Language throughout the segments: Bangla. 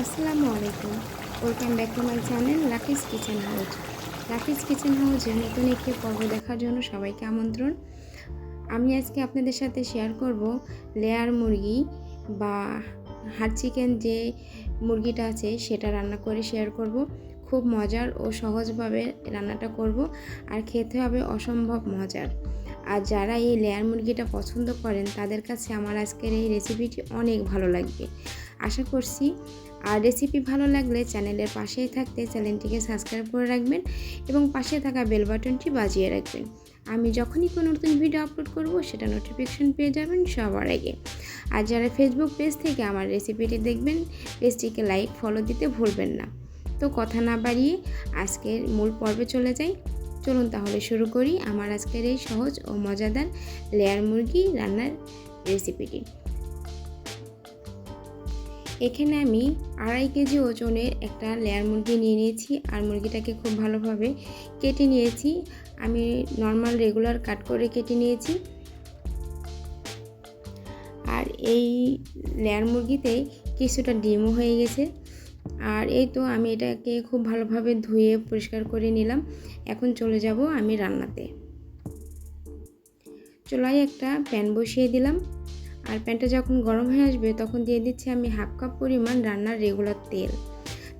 আসসালামু আলাইকুম। Welcome back to my channel Lucky's kitchen house Lucky's kitchen হাউসের নতুন একটি পর্ব দেখার জন্য সবাইকে আমন্ত্রণ। আমি আজকে আপনাদের সাথে শেয়ার করব লেয়ার মুরগি বা হাট চিকেন যে মুরগিটা আছে, সেটা রান্না করে শেয়ার করব। খুব মজার ও সহজভাবে রান্নাটা করব আর খেতে হবে অসম্ভব মজার। আর যারা এই লেয়ার মুরগিটা পছন্দ করেন, তাদের কাছে আমার আজকের এই রেসিপিটি অনেক ভালো লাগবে। আশা করছি। আর রেসিপি ভালো লাগলে চ্যানেলের পাশেই থাকতে চ্যানেলটিকে সাবস্ক্রাইব করে রাখবেন এবং পাশে থাকা বেল বাটনটি বাজিয়ে রাখবেন। আমি যখনই কোনো নতুন ভিডিও আপলোড করব, সেটা নোটিফিকেশন পেয়ে যাবেন সবার আগে। আর যারা ফেসবুক পেজ থেকে আমার রেসিপিটি দেখবেন পেজটিকে লাইক ফলো দিতে ভুলবেন না। তো কথা না বাড়িয়ে আজকের মূল পর্বে চলে যাই। চলুন তাহলে শুরু করি আমার আজকের এই সহজ ও মজাদার লেয়ার মুরগি রান্নার রেসিপিটি এখানে আমি আড়াই কেজি ওজনের একটা লেয়ার মুরগি নিয়ে নিয়েছি, আর মুরগিটাকে খুব ভালোভাবে কেটে নিয়েছি। আমি নর্মাল রেগুলার কাট করে কেটে নিয়েছি। আর এই লেয়ার মুরগিতে কিছুটা ডিমও হয়ে গেছে। আর এই তো আমি এটাকে খুব ভালোভাবে ধুয়ে পরিষ্কার করে নিলাম। এখন চলে যাব আমি রান্নাতে। চুলায় একটা প্যান বসিয়ে দিলাম। আর প্যানটা যখন গরম হয়ে আসবে, তখন দিয়ে দিচ্ছি আমি হাফ কাপ পরিমাণ রান্নার রেগুলার তেল।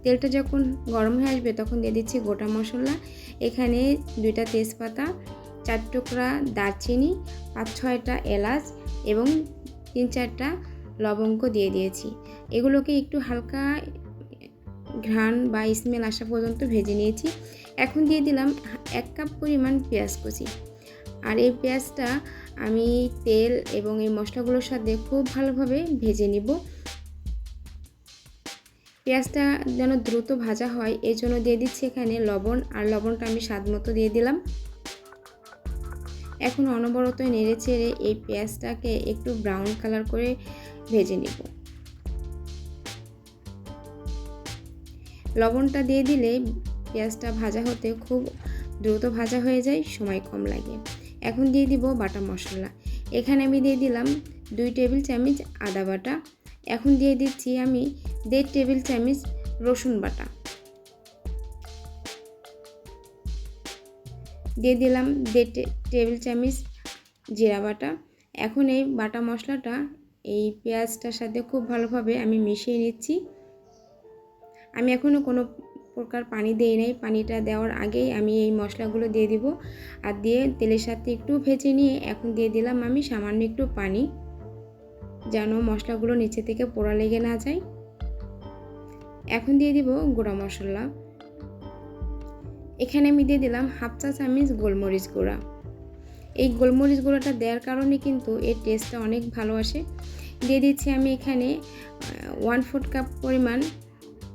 তেলটা যখন গরম হয়ে আসবে, তখন দিয়ে দিচ্ছি গোটা মশলা। এখানে দুইটা তেজপাতা, চার টুকরা দারচিনি, পাঁচ ছয়টা এলাচ এবং তিন চারটা লবঙ্গ দিয়ে দিয়েছি। এগুলোকে একটু হালকা ঘ্রাণ বা স্মেল আসা পর্যন্ত ভেজে নিয়েছি। এখন দিয়ে দিলাম এক কাপ পরিমাণ পেঁয়াজ কুচি। আর এই পেঁয়াজটা আমি তেল এবং এই মশলাগুলোর সাথে খুব ভালোভাবে ভেজে নিব। পেঁয়াজটা যেন দ্রুত ভাজা হয় এই জন্য দিয়ে দিচ্ছি এখানে লবণ, আর লবণটা আমি স্বাদ মতো দিয়ে দিলাম। এখন অনবরত নেড়ে চেড়ে এই পেঁয়াজটাকে একটু ব্রাউন কালার করে ভেজে নিব। লবণটা দিয়ে দিলে পেঁয়াজটা ভাজা হতে খুব দ্রুত ভাজা হয়ে যায়, সময় কম লাগে। এখন দিয়ে দিব বাটা মশলা। এখানে আমি দিয়ে দিলাম দুই টেবিল চামচ আদা বাটা। এখন দিয়ে দিচ্ছি আমি দেড় টেবিল চামচ রসুন বাটা। দিয়ে দিলাম দেড় টেবিল চামচ জিরা বাটা। এখন এই বাটা মশলাটা, এই পেঁয়াজটার সাথে খুব ভালোভাবে আমি মিশিয়ে নিচ্ছি। আমি এখনও কোনো প্রকার পানি দিই নাই। পানিটা দেওয়ার আগেই আমি এই মশলাগুলো দিয়ে দিব আর দিয়ে তেলের সাথে একটু ভেজে নিয়ে এখন দিয়ে দিলাম আমি সামান্য একটু পানি, যেন মশলাগুলো নিচে থেকে পোড়া লেগে না যায়। এখন দিয়ে দিব গুঁড়া মশলা। এখানে আমি দিয়ে দিলাম হাফ চা চামচ গোলমরিচ গুঁড়া। এই গোলমরিচ গুঁড়োটা দেওয়ার কারণে কিন্তু এর টেস্টটা অনেক ভালো আসে। দিয়ে দিচ্ছি আমি এখানে ওয়ান ফোর্থ কাপ পরিমাণ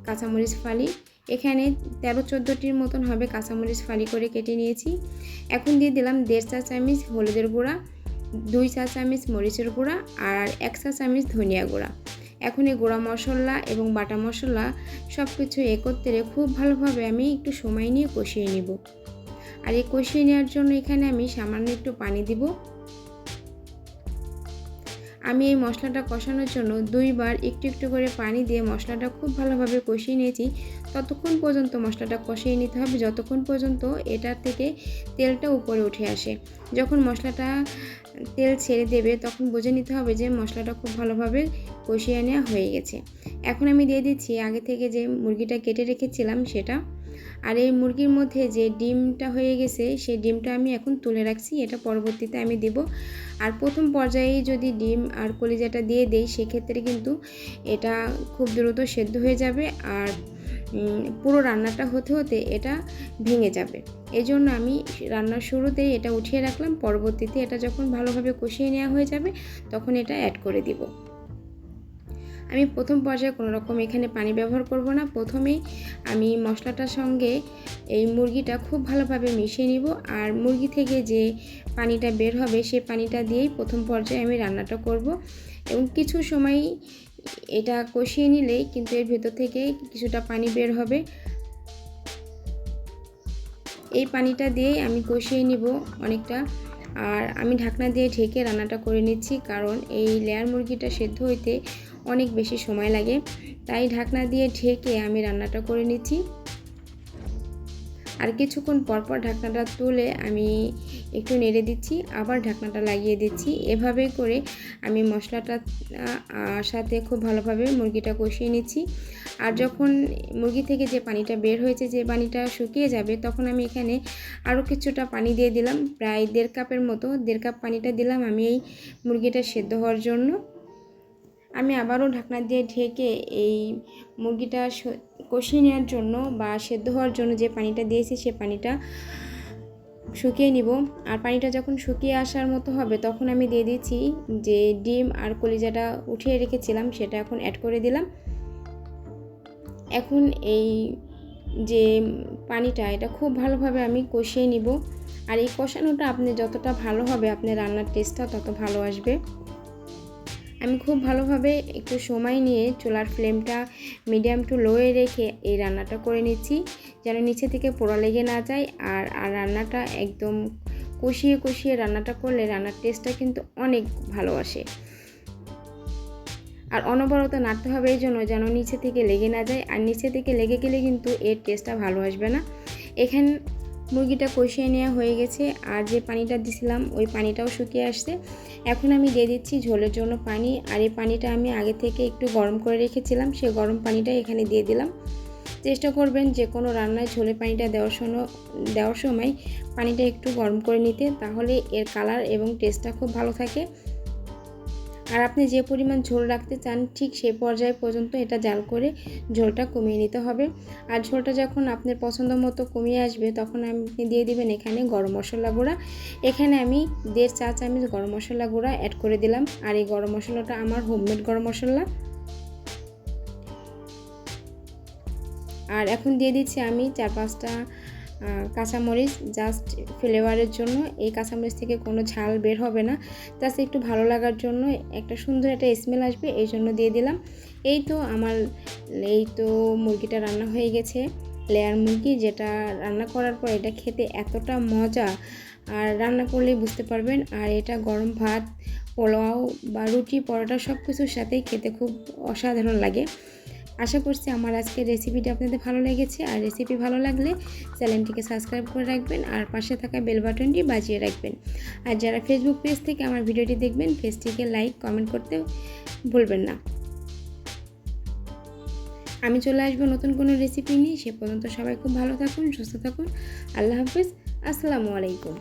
কাঁচামরিচ ফালি। এখানে তেরো চোদ্দোটির মতন হবে কাঁচামরিচ ফালি করে কেটে নিয়েছি। এখন দিয়ে দিলাম দেড় চা চামচ হলুদের গুঁড়া, দুই চা চামচ মরিচের গুঁড়া আর এক চা চামচ ধনিয়া গুঁড়া। এখন এই গুঁড়া মশলা এবং বাটা মশলা সব কিছু একত্রে খুব ভালোভাবে আমি একটু সময় নিয়ে কষিয়ে নিব। আর এই কষিয়ে নেওয়ার জন্য এখানে আমি সামান্য একটু পানি দিব। আমি এই মশলাটা কষানোর জন্য দুইবার একটু একটু করে পানি দিয়ে মশলাটা খুব ভালোভাবে কষিয়ে নিয়েছি। ততক্ষণ পর্যন্ত মশলাটা কষিয়ে নিতে হবে, যতক্ষণ পর্যন্ত এটার থেকে তেলটা উপরে উঠে আসে। যখন মশলাটা তেল ছেড়ে দেবে, তখন বুঝে নিতে হবে যে মশলাটা খুব ভালোভাবে কষিয়ে নেওয়া হয়ে গেছে। এখন আমি দিয়ে দিচ্ছি আগে থেকে যে মুরগিটা কেটে রেখেছিলাম সেটা। আর এই মুরগির মধ্যে যে ডিমটা হয়ে গেছে সেই ডিমটা আমি এখন তুলে রাখছি, এটা পরবর্তীতে আমি দেব। আর প্রথম পর্যায়ে যদি ডিম আর কলিজাটা দিয়ে দেই, সেক্ষেত্রে কিন্তু এটা খুব দ্রুত সেদ্ধ হয়ে যাবে আর পুরো রান্নাটা হতে হতে এটা ভেঙে যাবে। এই জন্য আমি রান্নার শুরুতেই এটা উঠিয়ে রাখলাম, পরবর্তীতে এটা যখন ভালোভাবে কষিয়ে নেওয়া হয়ে যাবে, তখন এটা অ্যাড করে দিব। আমি প্রথম পর্যায়ে কোনো রকম এখানে পানি ব্যবহার করব না। প্রথমেই আমি মশলাটার সঙ্গে এই মুরগিটা খুব ভালোভাবে মিশিয়ে নিব আর মুরগি থেকে যে পানিটা বের হবে সেই পানিটা দিয়েই প্রথম পর্যায়ে আমি রান্নাটা করব এবং কিছু সময় এটা কষিয়ে নিলেই কিন্তু এর ভেতর থেকে কিছুটা পানি বের হবে। এই পানিটা দিয়েই আমি কষিয়ে নিব অনেকটা। আর আমি ঢাকনা দিয়ে ঢেকে রান্নাটা করে নিচ্ছি কারণ এই লেয়ার মুরগিটা সেদ্ধ হইতে অনেক বেশি সময় লাগে। তাই ঢাকনা দিয়ে ঢেকে আমি রান্নাটা করে নিচ্ছি। আর কিছুক্ষণ পরপর ঢাকনাটা তুলে আমি একটু নেড়ে দিচ্ছি, আবার ঢাকনাটা লাগিয়ে দিচ্ছি। এভাবে করে আমি মশলাটা সাথে খুব ভালোভাবে মুরগিটা কষিয়ে নিচ্ছি। আর যখন মুরগি থেকে যে পানিটা বের হয়েছে, যে পানিটা শুকিয়ে যাবে, তখন আমি এখানে আরও কিছুটা পানি দিয়ে দিলাম। প্রায় দেড় কাপের মতো, দেড় কাপ পানিটা দিলাম আমি এই মুরগিটা সেদ্ধ হওয়ার জন্য। আমি আবারও ঢাকনা দিয়ে ঢেকে এই মুরগিটা কষিয়ে নেওয়ার জন্য বা সেদ্ধ হওয়ার জন্য যে পানিটা দিয়েছি সে পানিটা শুকিয়ে নিব। আর পানিটা যখন শুকিয়ে আসার মতো হবে, তখন আমি দিয়ে দিচ্ছি যে ডিম আর কলিজাটা উঠিয়ে রেখেছিলাম, সেটা এখন অ্যাড করে দিলাম। এখন এই যে পানিটা, এটা খুব ভালোভাবে আমি কষিয়ে নিব। আর এই কষানোটা আপনি যতটা ভালো হবে, আপনার রান্নার টেস্টটা তত ভালো আসবে। আমি খুব ভালোভাবে একটু সময় নিয়ে চুলার ফ্লেমটা মিডিয়াম টু লোয়ে রেখে এই রান্নাটা করে নিচ্ছি, যেন নিচে থেকে পোড়া লেগে না যায়। আর আর রান্নাটা একদম কষিয়ে কষিয়ে রান্নাটা করলে রান্নার টেস্টটা কিন্তু অনেক ভালো আসে। আর অনবরত নাড়তে হবে এই জন্য যেন নিচে থেকে লেগে না যায়। আর নিচে থেকে লেগে গেলে কিন্তু এর টেস্টটা ভালো আসবে না। এখানে মুরগিটা কষিয়ে নেওয়া হয়ে গেছে। আর যে পানিটা দিছিলাম, ওই পানিটাও শুকিয়ে আসছে। এখন আমি দিয়ে দিচ্ছি ঝোলের জন্য পানি, আর এই পানিটা আমি আগে থেকে একটু গরম করে রেখেছিলাম, সে গরম পানিটা এখানে দিয়ে দিলাম। চেষ্টা করবেন যে কোনো রান্নায় ঝোলের পানিটা দেওয়ার সময় দেওয়ার সময় পানিটা একটু গরম করে নিতে, তাহলে এর কালার এবং টেস্টটা খুব ভালো থাকে। আর আপনি যে পরিমাণ ঝোল রাখতে চান, ঠিক সেই পর্যায় পর্যন্ত এটা জাল করে ঝোলটা কমিয়ে নিতে হবে। আর ঝোলটা যখন আপনার পছন্দ মতো কমিয়ে আসবে, তখন আপনি দিয়ে দিবেন এখানে গরম মশলা গুঁড়া। এখানে আমি দেড় চা চামচ গরম মশলা গুঁড়া অ্যাড করে দিলাম। আর এই গরম মশলাটা আমার হোমমেড গরম মশলা। আর এখন দিয়ে দিচ্ছি আমি চার পাঁচটা কাঁচামরিচ জাস্ট ফ্লেভারের জন্য। এই কাঁচামরিচ থেকে কোনো ঝাল বের হবে না। জাস্ট একটু ভালো লাগার জন্য একটা সুন্দর একটা স্মেল আসবে, এই জন্য দিয়ে দিলাম। এই তো আমার, এই তো মুরগিটা রান্না হয়ে গেছে। লেয়ার মুরগি যেটা রান্না করার পর এটা খেতে এতটা মজা। আর রান্না করলেই বুঝতে পারবেন, আর এটা গরম ভাত, পোলাও বা রুটি, পরোটা সব কিছুর সাথেই খেতে খুব অসাধারণ লাগে। আশা করছি আমার আজকের রেসিপিটি আপনাদের ভালো লেগেছে। আর রেসিপি ভালো লাগলে চ্যানেলটিকে সাবস্ক্রাইব করে রাখবেন আর পাশে থাকা বেল বাটনটি বাজিয়ে রাখবেন। আর যারা ফেসবুক পেজ থেকে আমার ভিডিওটি দেখবেন পেজটিকে লাইক কমেন্ট করতে ভুলবেন না। আমি চলে আসব নতুন কোনো রেসিপি নিয়ে। সে পর্যন্ত সবাই খুব ভালো থাকুন, সুস্থ থাকুন। আল্লাহ হাফিজ। আসসালামু আলাইকুম।